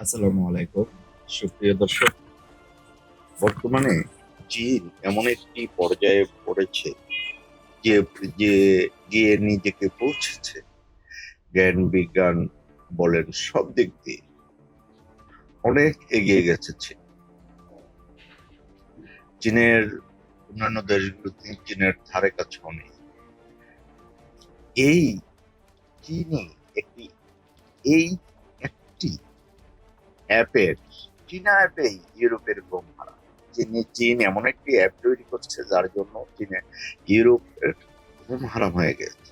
আসসালামু আলাইকুম। সুপ্রিয় দর্শক, বর্তমানে চীন এমন একটি পর্যায়ে পড়েছে যে যে, গিয়ে নিজেকে পৌঁছেছে। জ্ঞান, বিজ্ঞান বলেন সব দিক দিয়ে অনেক এগিয়ে গেছে চীন। চীনের অন্যান্য দেশগুলো চীনের ধারে কাছেও নেই এই চীনই একটি, এই অ্যাপের চীনা অ্যাপেই ইউরোপের ঘুম হারা চীনে, চীন এমন একটি অ্যাপ তৈরি করছে যার জন্য চীনে ইউরোপের ঘুম হারাম হয়ে গেছে।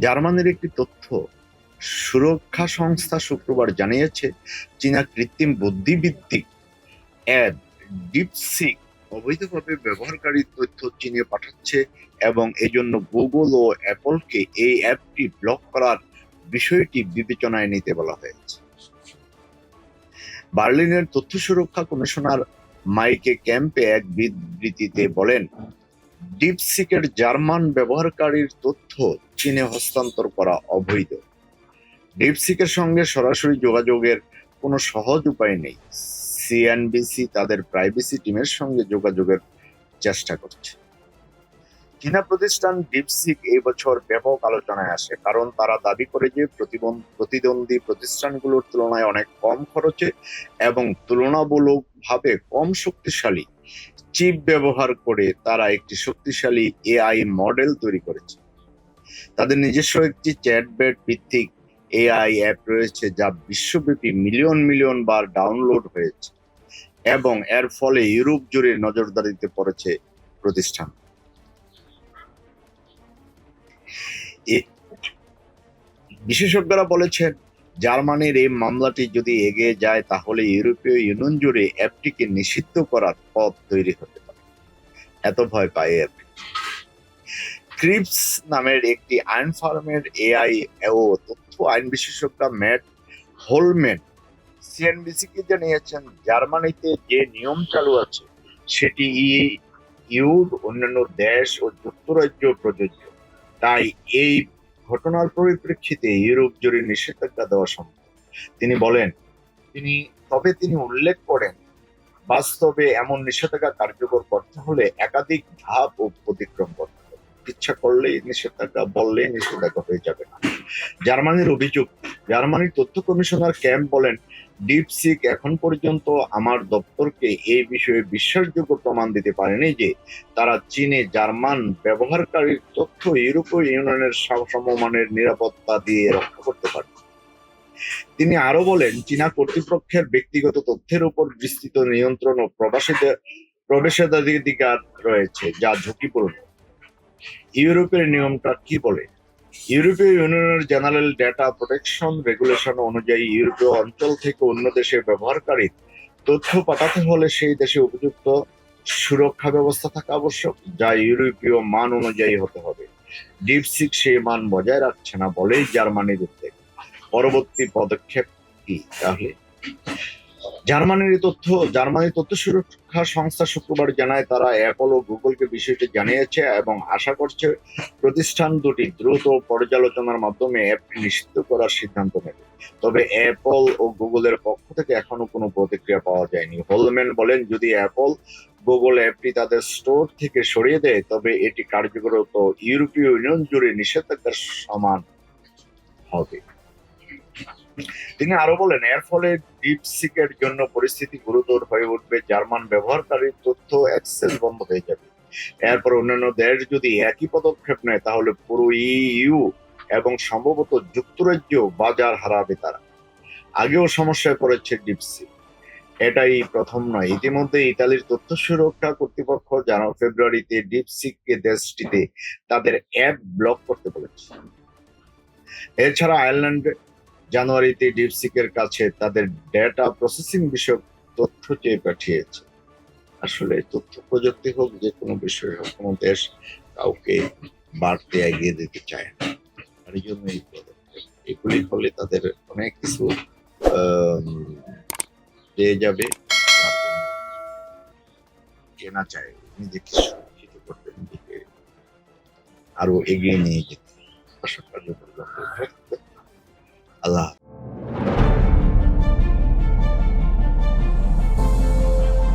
জার্মানির একটি তথ্য, সুরক্ষা সংস্থা শুক্রবার জানিয়েছে, চীনা কৃত্রিম বুদ্ধিভিত্তিক অ্যাপ ডিপসিক অবৈধভাবে ব্যবহারকারী তথ্য চীনে পাঠাচ্ছে এবং এজন্য গুগল ও অ্যাপলকে এই অ্যাপটি ব্লক করার বিষয়টি বিবেচনায় নিতে বলা হয়েছে। বার্লিনের তথ্য সুরক্ষা কমিশনার মাইকে ক্যাম্পে এক বিবৃতিতে বলেন, ডিপসিকের জার্মান ব্যবহারকারীর তথ্য চীনে হস্তান্তর করা অবৈধ। ডিপসিকের সঙ্গে সরাসরি যোগাযোগের কোনো সহজ উপায় নেই। সিএনবিসি তাদের প্রাইভেসি টিমের সঙ্গে যোগাযোগের চেষ্টা করছে। চীনা প্রতিষ্ঠান ডিপসিক এই বছর ব্যাপক আলোচনায় আসে, কারণ তারা দাবি করে যে প্রতিদ্বন্দ্বী প্রতিষ্ঠানগুলোর তুলনায় অনেক কম খরচে এবং তুলনামূলকভাবে কম শক্তিশালী চিপ ব্যবহার করে তারা একটি শক্তিশালী এআই মডেল তৈরি করেছে। তাদের নিজস্ব একটি চ্যাটব্যাট ভিত্তিক এআই অ্যাপ রয়েছে যা বিশ্বব্যাপী মিলিয়ন মিলিয়ন বার ডাউনলোড হয়েছে এবং এর ফলে ইউরোপ জুড়ে নজরদারিতে পড়েছে প্রতিষ্ঠান। বিশেষজ্ঞরা বলেছেন, জার্মানির এই মামলাটি যদি এগিয়ে যায়, তাহলে ইউরোপীয় ইউনিয়ন জুড়ে অ্যাপটিকে নিষিদ্ধ করার পথ তৈরি হতে পারে। এত ভয় পায় অ্যাপ ক্রিপস নামের একটি আইন ফার্মের এআই ও তথ্য আইন বিশেষজ্ঞ ম্যাট হোলম্যান, সিএনবিসিকে জানিয়েছেন, জার্মানিতে যে নিয়ম চালু আছে, সেটি ইউর, অন্যান্য দেশ ও যুক্তরাজ্য প্রযোজ্য। তাই এই ঘটনার পরিপ্রেক্ষিতে ইউরোপ জুড়ে নিষেধাজ্ঞা দেওয়া সম্ভব। তিনি বলেন, তিনি, তবে তিনি উল্লেখ করেন, বাস্তবে এমন নিষেধাজ্ঞা কার্যকর করতে হলে একাধিক ধাপ ও অতিক্রম করতে ইচ্ছা করলেই নিষেধাজ্ঞা, বললেই নিষেধাজ্ঞা হয়ে যাবে না। জার্মানির অভিযোগ জার্মানির তথ্য কমিশনার ক্যাম্প বলেন ডিপসিক এখন পর্যন্ত আমার দপ্তরকে এই বিষয়ে বিশ্বাসযোগ্য প্রমাণ দিতে পারেনি যে তারা চীনে জার্মান ব্যবহারকারীর তথ্য ইউরোপীয় ইউনিয়নের সমমানের নিরাপত্তা দিয়ে রক্ষা করতে পারে। তিনি আরও বলেন, চীনা কর্তৃপক্ষের ব্যক্তিগত তথ্যের উপর বিস্তৃত নিয়ন্ত্রণ ও প্রবাসীদের প্রবেশাধিকার রয়েছে, যা ঝুঁকিপূর্ণ। ইউরোপের নিয়মটা কি বলে? ইউরোপীয় ইউনিয়নের জেনারেল ডেটা প্রোটেকশন রেগুলেশন অনুযায়ী ইউরোপীয় অঞ্চল থেকে অন্য দেশে ব্যবহারকারীর তথ্য পাঠাতে হলে সেই দেশে উপযুক্ত সুরক্ষা ব্যবস্থা থাকা আবশ্যক, যা ইউরোপীয় মান অনুযায়ী হতে হবে। ডিপসিক সেই মান বজায় রাখছে না বলেই জার্মানির উদ্বেগ। পরবর্তী পদক্ষেপ কি, তাহলে? জার্মানির তথ্য জার্মানির তথ্য সুরক্ষা সংস্থা শুক্রবার জানায়, তারা অ্যাপল ও গুগলকে বিষয়টি জানিয়েছে এবং আশা করছে প্রতিষ্ঠান দুটি দ্রুত পর্যালোচনার মাধ্যমে অ্যাপটি নিষিদ্ধ করার সিদ্ধান্ত নেবে। তবে অ্যাপল ও গুগলের পক্ষ থেকে এখনও কোনো প্রতিক্রিয়া পাওয়া যায়নি। হোলম্যান বলেন, যদি অ্যাপল, গুগল অ্যাপটি তাদের স্টোর থেকে সরিয়ে দেয়, তবে এটি কার্যকরত ইউরোপীয় ইউনিয়ন জুড়ে নিষেধাজ্ঞার সমান হবে। তিনি আরও বলেন, এর ফলে ডিপসিকের জন্য পরিস্থিতি গুরুতর হয়ে উঠবে, জার্মান ব্যবহারকারীর তথ্য অ্যাক্সেস বন্ধ হয়ে যাবে। এরপর অন্যান্য দেশ যদি একই পদক্ষেপ নেয়, তাহলে পুরো ইইউ এবং সম্ভবত যুক্তরাজ্য বাজার হারাবে তারা। আগেও সমস্যায় পড়েছে ডিপসি এটাই প্রথম নয়। ইতিমধ্যে ইতালির তথ্য সুরক্ষা কর্তৃপক্ষ জানো, ফেব্রুয়ারিতে ডিপসিককে দেশটিতে তাদের অ্যাপ ব্লক করতে বলেছে। এছাড়া আয়ারল্যান্ড জানুয়ারিতে ডিপসিকের কাছে তাদের ডেটা প্রসেসিং বিষয়ক তথ্য চেয়ে পাঠিয়েছে। আসলে তথ্য প্রযুক্তি হোক, যে কোনো বিষয় হোক, কোনো দেশ কাউকে বাড়তে এগিয়ে দিতে চায় না। এই জন্য এই পদক্ষেপ। এগুলি হলে তাদের অনেক কিছু পেয়ে যাবে। কেনা চায়, নিজেকে সুরক্ষিত করতে নিজেকে আরও এগিয়ে নিয়ে যেতে। আশা করি আল্লাহ